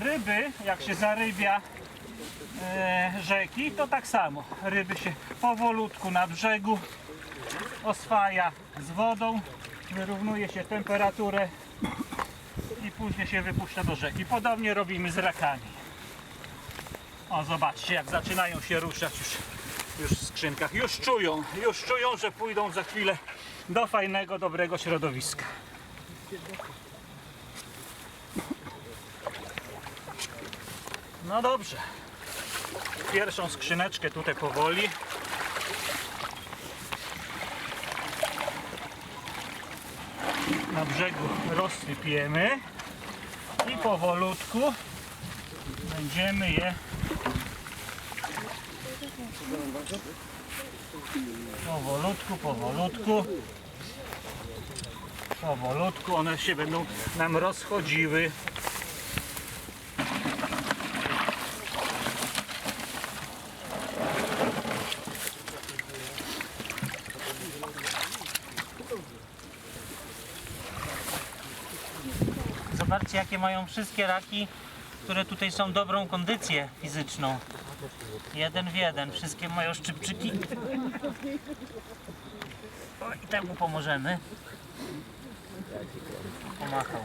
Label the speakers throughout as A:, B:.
A: ryby, jak się zarybia e, rzeki, to tak samo. Ryby się powolutku na brzegu oswaja z wodą, wyrównuje się temperaturę i później się wypuszcza do rzeki. Podobnie robimy z rakami. O, zobaczcie, jak zaczynają się ruszać już, już w skrzynkach. Już czują, już czują, że pójdą za chwilę do fajnego, dobrego środowiska. No dobrze. Pierwszą skrzyneczkę tutaj powoli. Na brzegu rozsypiemy i powolutku będziemy je powolutku, powolutku powolutku one się będą nam rozchodziły
B: Zobaczcie, jakie mają wszystkie raki, które tutaj są dobrą kondycję fizyczną. Jeden w jeden. Wszystkie mają szczypczyki. O, I temu pomożemy. Pomachał.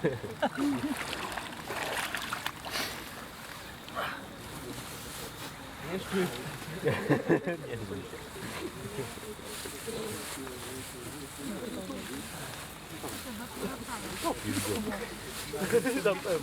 B: Дякую.